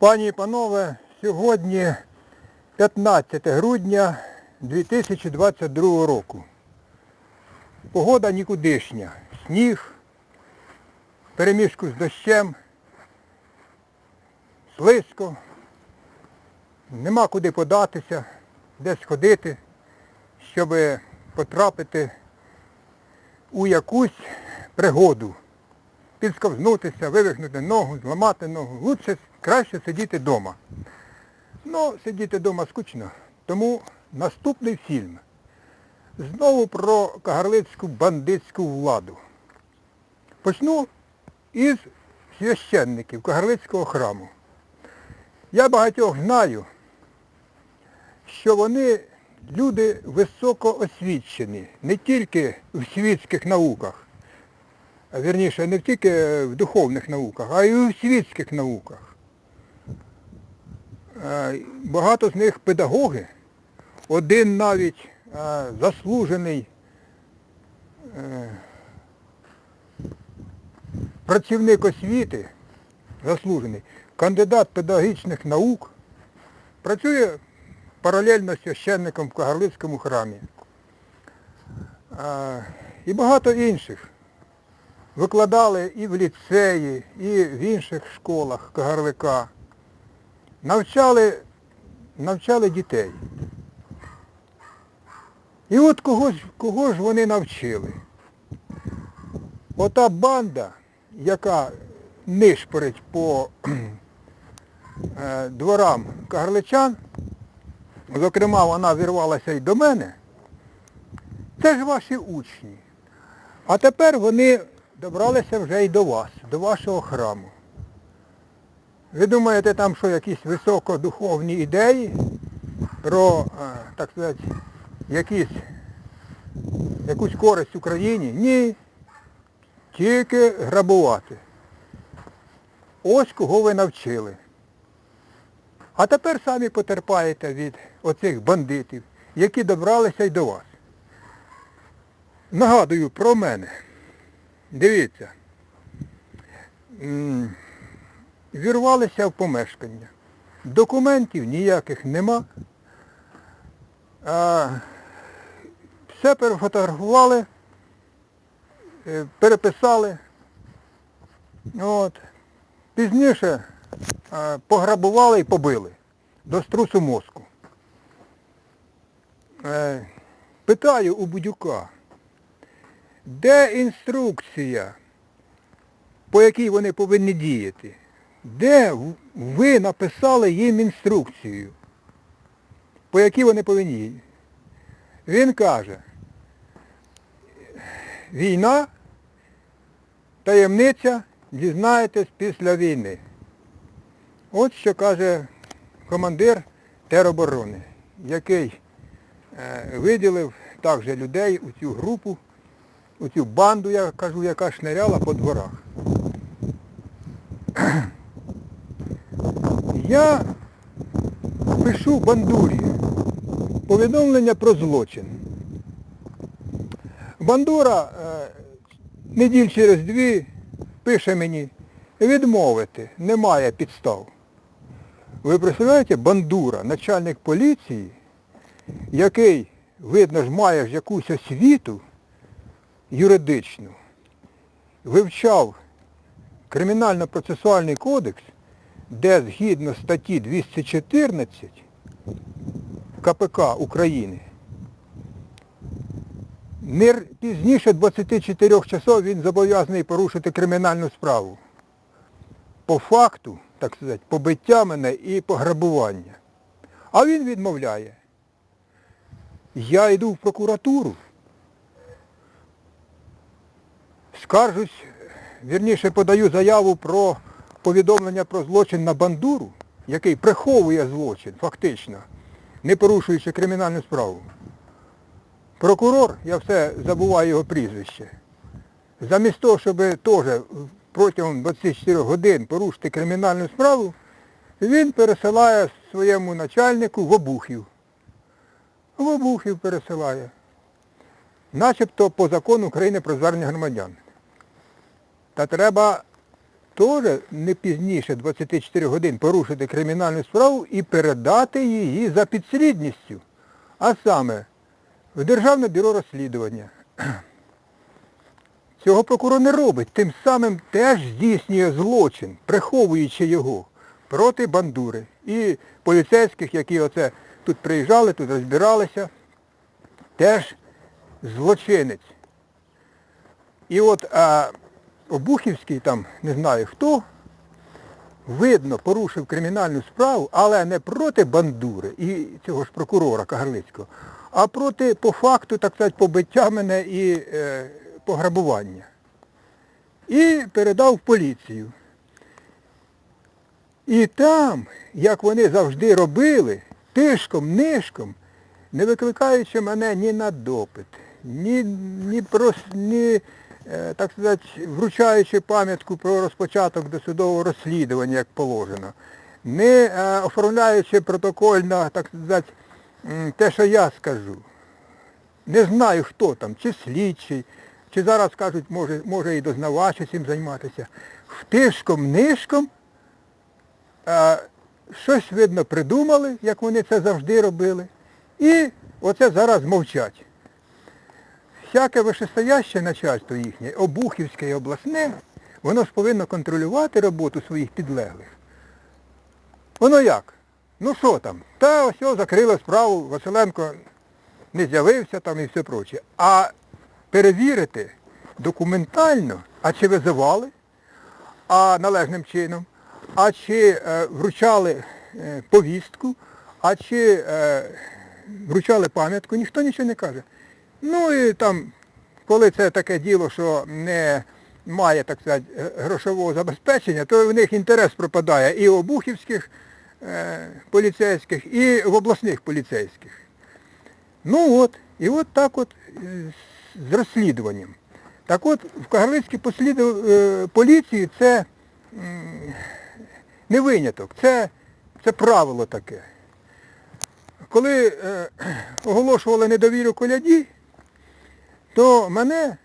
Пані і панове, сьогодні 15 грудня 2022 року. Погода нікудишня. Сніг, перемішку з дощем, слизько, нема куди податися, десь ходити, щоб потрапити у якусь пригоду. Підсковзнутися, вивихнути ногу, зламати ногу. Лучше краще сидіти вдома. Ну, сидіти вдома скучно. Тому наступний фільм. Знову про кагарлицьку бандитську владу. Почну із священників Кагарлицького храму. Я багатьох знаю, що вони люди високо освічені, не тільки в світських науках, вірніше не тільки в духовних науках, а й у світських науках. Е, Багато з них педагоги, один навіть е, заслужений е, працівник освіти, заслужений, кандидат педагогічних наук, працює паралельно священником в Кагарлицькому храмі. І багато інших викладали і в ліцеї, і в інших школах Кагарлика. Навчали, навчали дітей. І от кого ж, кого ж вони навчили? Ота банда, яка нишпорить по е, дворам кагарличан, зокрема вона вірвалася й до мене, це ж ваші учні. А тепер вони добралися вже й до вас, до вашого храму. Ви думаєте, там що якісь високодуховні ідеї про, е, так сказати, якісь, якусь користь Україні? Ні. Тільки грабувати. Ось кого ви навчили. А тепер самі потерпаєте від оцих бандитів, які добралися й до вас. Нагадую про мене. Дивіться. Вірвалися в помешкання. Документів ніяких нема. Все перефотографували, е, переписали. От. Пізніше пограбували і побили до струсу мозку. Е, питаю у Будюка, де інструкція, по якій вони повинні діяти? Де ви написали їм інструкцію, по якій вони повинні діяти? Він каже, війна, таємниця, дізнаєтесь після війни. От що каже командир тероборони, який е, виділив також людей у цю групу, у цю банду, я кажу, яка шниряла по дворах. Я пишу бандурі повідомлення про злочин. Бандура е, неділь через дві пише мені, відмовити, немає підстав. Ви представляєте, бандура, начальник поліції, який, видно ж, має ж якусь освіту юридичну, вивчав Кримінально-процесуальний кодекс, де згідно статті 214 КПК України, не пізніше 24 часов він зобов'язаний порушити кримінальну справу. По факту, так сказати, побиття мене і пограбування. А він відмовляє. Я йду в прокуратуру, скаржусь, вірніше подаю заяву про повідомлення про злочин на бандуру, який приховує злочин, фактично, не порушуючи кримінальну справу. Прокурор, я все забуваю його прізвище, замість того, щоб теж протягом 24 годин порушити кримінальну справу, він пересилає своєму начальнику в обухів. В обухів пересилає. Начебто по закону України про звернення громадян. Та треба теж не пізніше 24 годин порушити кримінальну справу і передати її за підслідністю. А саме в Державне бюро розслідування. Цього прокурор не робить, тим самим теж здійснює злочин, приховуючи його проти бандури. І поліцейських, які оце тут приїжджали, тут розбиралися, теж злочинець. І от а, Обухівський там, не знаю хто, видно, порушив кримінальну справу, але не проти бандури і цього ж прокурора Кагарлицького, а проти, по факту, так сказати, побиття мене і е, пограбування. І передав в поліцію. І там, як вони завжди робили, тишком, нишком, не викликаючи мене ні на допит, ні, ні, прос, ні так сказати, вручаючи пам'ятку про розпочаток досудового розслідування, як положено, не е, оформляючи протокольно, так сказати, те, що я скажу. Не знаю, хто там, чи слідчий, чи зараз кажуть, може, може і дознавач цим займатися. Втишком, нишком а, щось, видно, придумали, як вони це завжди робили. І оце зараз мовчать. Всяке вищестояще начальство їхнє, обухівське і обласне, воно ж повинно контролювати роботу своїх підлеглих. Воно як? Ну що там? Та ось закрили справу, Василенко не з'явився там і все проче. А перевірити документально, а чи визивали, а належним чином, а чи е, вручали е, повістку, а чи е, вручали пам'ятку, ніхто нічого не каже. Ну і там, коли це таке діло, що не має, так сказати, грошового забезпечення, то в них інтерес пропадає і у обухівських е, поліцейських, і в обласних поліцейських. Ну от, і от так от е, з розслідуванням. Так от в Кагарлицькій посліду- е, поліції це не виняток, це, це правило таке. Коли е, оголошували недовіру коляді, то мене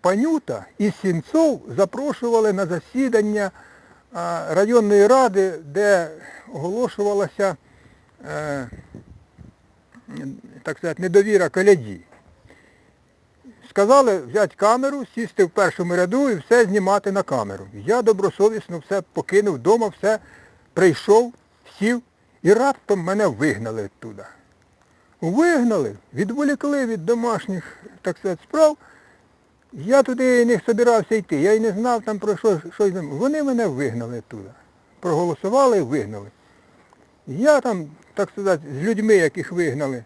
Панюта і Сінцов запрошували на засідання районної ради, де оголошувалася е, так сказати, недовіра коляді. Сказали взяти камеру, сісти в першому ряду і все знімати на камеру. Я добросовісно все покинув вдома, все прийшов, сів і раптом мене вигнали оттуда. Вигнали, відволікли від домашніх, так сказати, справ. Я туди не собирався йти, я й не знав там про що, що з ним. Вони мене вигнали туди. Проголосували і вигнали. Я там, так сказати, з людьми, яких вигнали,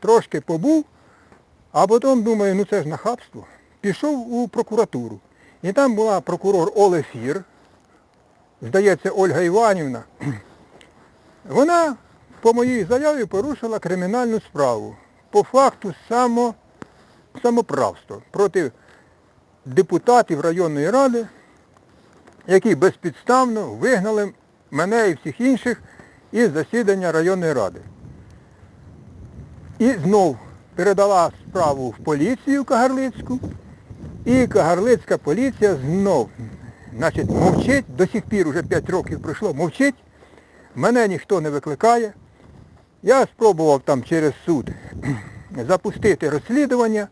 трошки побув, а потім думаю, ну це ж нахабство. Пішов у прокуратуру. І там була прокурор Олефір, здається, Ольга Іванівна. Вона по моїй заяві порушила кримінальну справу по факту само, самоправства проти депутатів районної ради, які безпідставно вигнали мене і всіх інших із засідання районної ради. І знов передала справу в поліцію Кагарлицьку, і Кагарлицька поліція знов значить, мовчить, до сих пір вже 5 років пройшло, мовчить, мене ніхто не викликає. Я спробував там через суд запустити розслідування,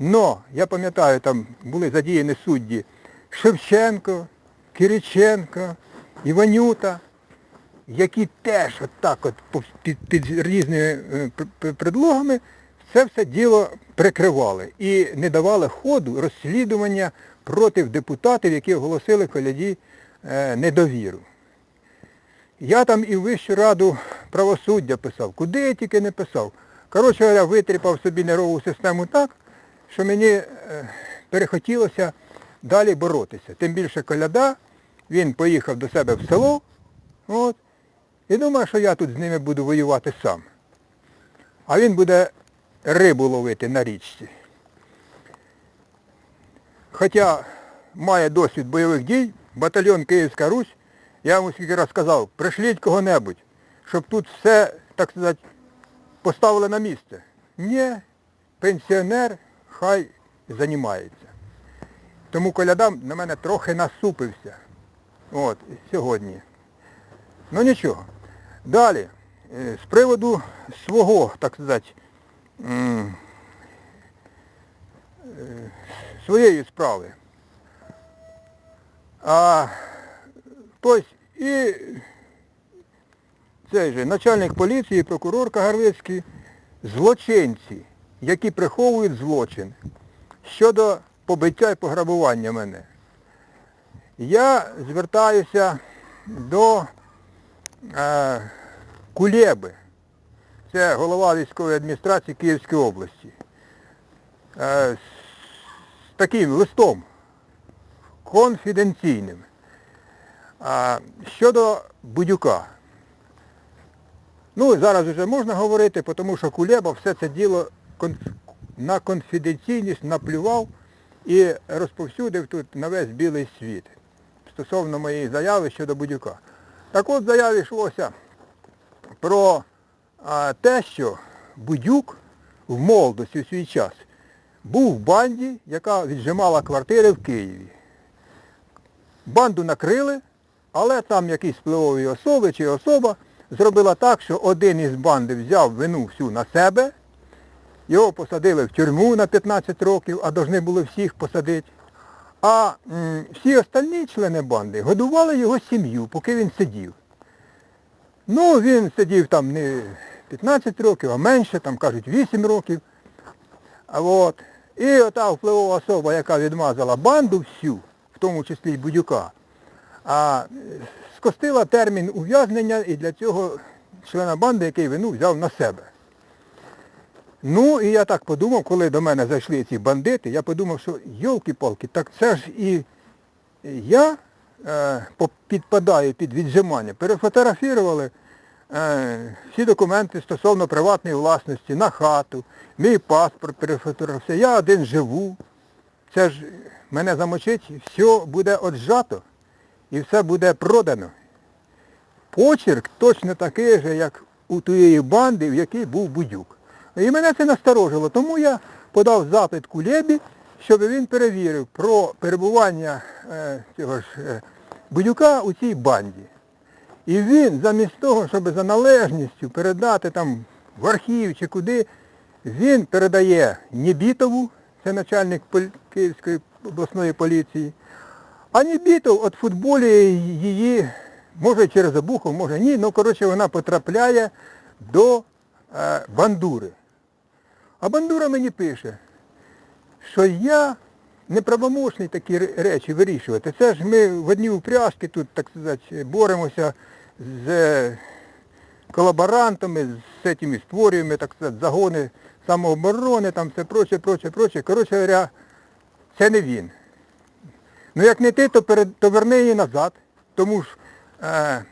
але я пам'ятаю, там були задіяні судді Шевченко, Кириченко, Іванюта, які теж от так от під, під різними е, пр- пр- предлогами це все діло прикривали і не давали ходу розслідування проти депутатів, які оголосили коляді е, недовіру. Я там і в Вищу раду правосуддя писав, куди я тільки не писав. Коротше говоря, витріпав собі нервову систему так, що мені е, перехотілося далі боротися. Тим більше коляда, він поїхав до себе в село, от, і думав, що я тут з ними буду воювати сам. А він буде рибу ловити на річці. Хоча має досвід бойових дій, батальйон Київська Русь, я йому скільки раз сказав, пришліть кого-небудь, щоб тут все, так сказати, поставили на місце. Ні, пенсіонер хай займається. Тому коляда на мене трохи насупився. От, сьогодні. Ну нічого. Далі, е, з приводу свого, так сказати, е, своєї справи. А тобто і цей же начальник поліції, прокурор Кагарлицький, злочинці, які приховують злочин щодо побиття і пограбування мене. Я звертаюся до е, Кулєби, це голова військової адміністрації Київської області, е, з таким листом конфіденційним. Щодо Будюка. Ну, зараз вже можна говорити, тому що Кулеба все це діло на конфіденційність наплював і розповсюдив тут на весь білий світ стосовно моєї заяви щодо Будюка. Так от заяві йшлося про те, що Будюк в молодості в свій час був в банді, яка віджимала квартири в Києві. Банду накрили, але там якісь впливові особи чи особа зробила так, що один із банди взяв вину всю на себе, його посадили в тюрму на 15 років, а повинні були всіх посадити. А всі остальні члени банди годували його сім'ю, поки він сидів. Ну, він сидів там не 15 років, а менше, там кажуть 8 років. От. І ота впливова особа, яка відмазала банду всю, в тому числі й Будюка, а е, скостила термін ув'язнення і для цього члена банди, який вину взяв на себе. Ну, і я так подумав, коли до мене зайшли ці бандити, я подумав, що йолки-палки, так це ж і я е, підпадаю під віджимання. Перефотографували е, всі документи стосовно приватної власності на хату, мій паспорт перефотографувався, я один живу. Це ж мене замочить, все буде отжато і все буде продано. Почерк точно такий же, як у тієї банди, в якій був Будюк. І мене це насторожило, тому я подав запит Кулебі, щоб він перевірив про перебування е, цього ж е, Будюка у цій банді. І він замість того, щоб за належністю передати там в архів чи куди, він передає Нібітову, це начальник Київської обласної поліції, а Нібітов от футболює її, може через обухов, може ні, ну коротше вона потрапляє до е, бандури. А бандура мені пише, що я неправомочний такі речі вирішувати. Це ж ми в одній упряжці тут, так сказати, боремося з е, колаборантами, з цими створюємо, так сказати, загони самооборони, там все проче, проче, проче. Коротше говоря, це не він. Ну як не ти, то, перед, то верни її назад. Тому ж е,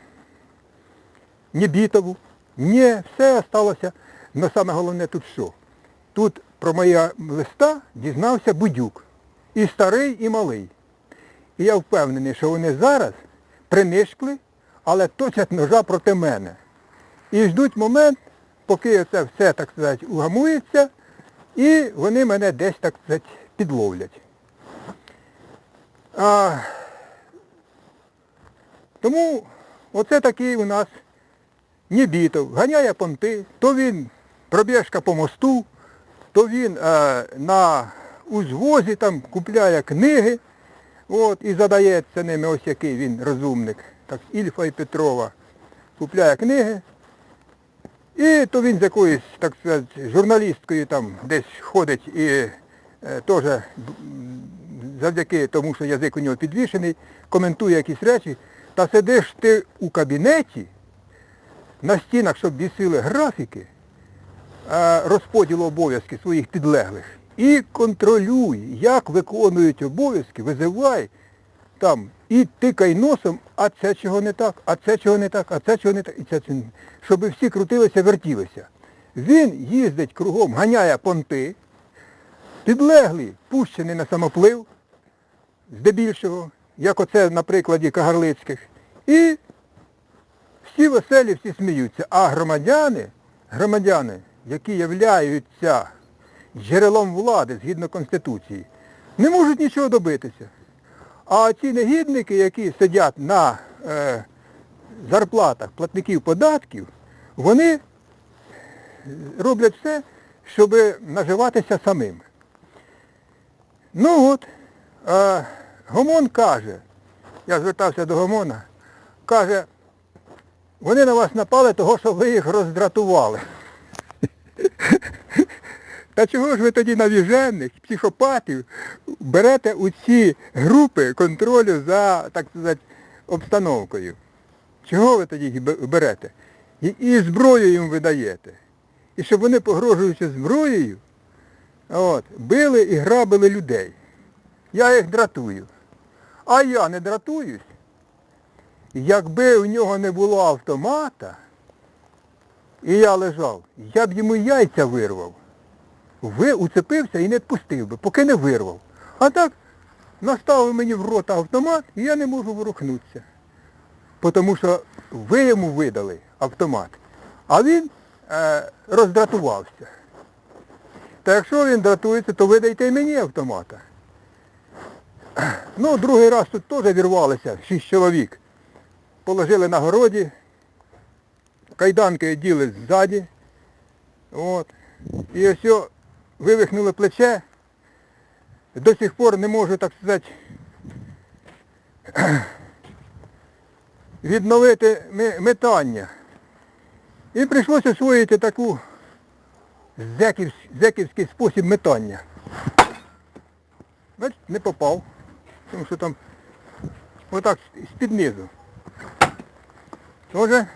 Нібітову. Ні, все сталося. Но саме головне тут що? Тут про моє листа дізнався Будюк. І старий, і малий. І я впевнений, що вони зараз принишкли, але точать ножа проти мене. І ждуть момент, поки це все, так сказати, угамується, і вони мене десь, так сказати, підловлять. А, тому оце такий у нас Нібітов. Ганяє понти, то він пробіжка по мосту, то він е, на узвозі там купляє книги, от, і задається ними, ось який він розумник. Так, Ільфа і Петрова купляє книги. І то він з якоюсь, так сказати, журналісткою там десь ходить і е, теж завдяки тому, що язик у нього підвішений, коментує якісь речі. Та сидиш ти у кабінеті, на стінах, щоб вісили графіки розподілу обов'язків своїх підлеглих і контролюй, як виконують обов'язки, визивай там і тикай носом, а це чого не так, а це чого не так, а це чого не так, і це чого не так. Щоб всі крутилися, вертілися. Він їздить кругом, ганяє понти, підлеглий, пущений на самоплив, здебільшого, як оце на прикладі Кагарлицьких. І всі веселі, всі сміються. А громадяни, громадяни, які являються джерелом влади згідно Конституції, не можуть нічого добитися. А ці негідники, які сидять на е, зарплатах платників податків, вони роблять все, щоб наживатися самим. Ну от, е, Гомон каже, я звертався до Гомона, каже, вони на вас напали того, що ви їх роздратували. Та чого ж ви тоді навіжених, психопатів берете у ці групи контролю за, так сказати, обстановкою? Чого ви тоді їх бе- берете? І, і зброю їм видаєте. І щоб вони, погрожуючи зброєю, от, били і грабили людей. Я їх дратую. А я не дратуюсь. Якби у нього не було автомата, і я лежав, я б йому яйця вирвав. Ви уцепився і не відпустив би, поки не вирвав. А так наставив мені в рота автомат, і я не можу ворухнутися. Тому що ви йому видали автомат, а він е, роздратувався. Та якщо він дратується, то ви дайте й мені автомата. Ну, другий раз тут теж вірвалися, шість чоловік. Положили на городі, кайданки діли ззаді. От. І ось вивихнули плече. До сих пор не можу, так сказати, відновити метання. І прийшлося освоїти таку зеків, зеківський спосіб метання. Не попав, тому що там отак з-під низу. Тоже.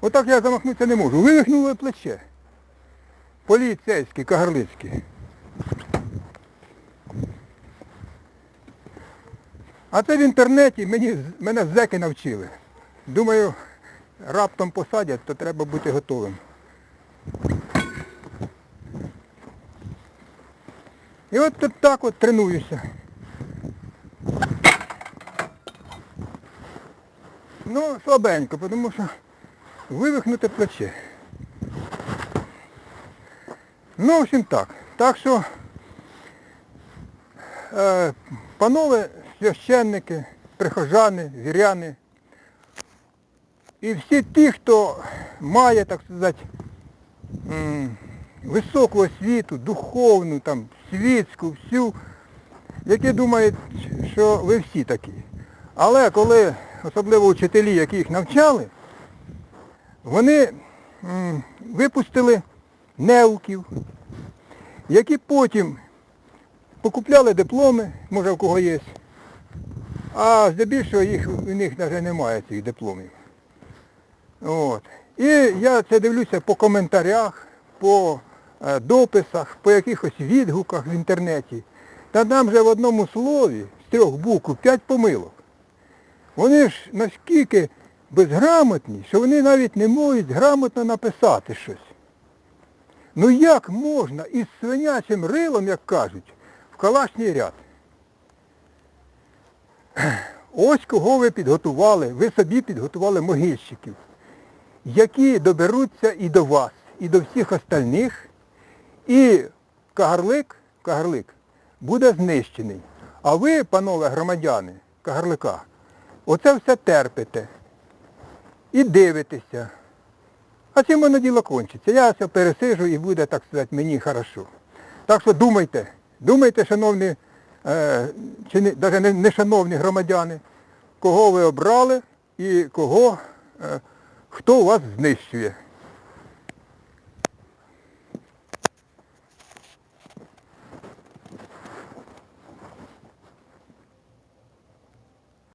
Отак я замахнутися не можу. Вивихнуло плече. Поліцейський, кагарлицький. А це в інтернеті мені, мене зеки навчили. Думаю, раптом посадять, то треба бути готовим. І от тут так от тренуюся. Ну, слабенько, тому що вивихнуте плече. Ну, в общем так. Так що, е, панове священники, прихожани, віряни, і всі ті, хто має, так сказати, високу освіту, духовну, там, світську, всю, які думають, що ви всі такі. Але коли, особливо вчителі, які їх навчали, вони випустили неуків, які потім покупляли дипломи, може в кого є, а здебільшого їх, у них навіть немає цих дипломів. От. І я це дивлюся по коментарях, по е, дописах, по якихось відгуках в інтернеті. Та там же в одному слові з трьох букв п'ять помилок. Вони ж наскільки безграмотні, що вони навіть не можуть грамотно написати щось. Ну як можна із свинячим рилом, як кажуть, в калашній ряд? Ось кого ви підготували, ви собі підготували могильщиків, які доберуться і до вас, і до всіх остальних, і Кагарлик, Кагарлик буде знищений. А ви, панове громадяни Кагарлика, оце все терпите і дивитеся. А чим воно діло кончиться? Я все пересижу і буде, так сказати, мені хорошо. Так що думайте, думайте, шановні, чи не, навіть не, не шановні громадяни, кого ви обрали і кого, е, хто вас знищує.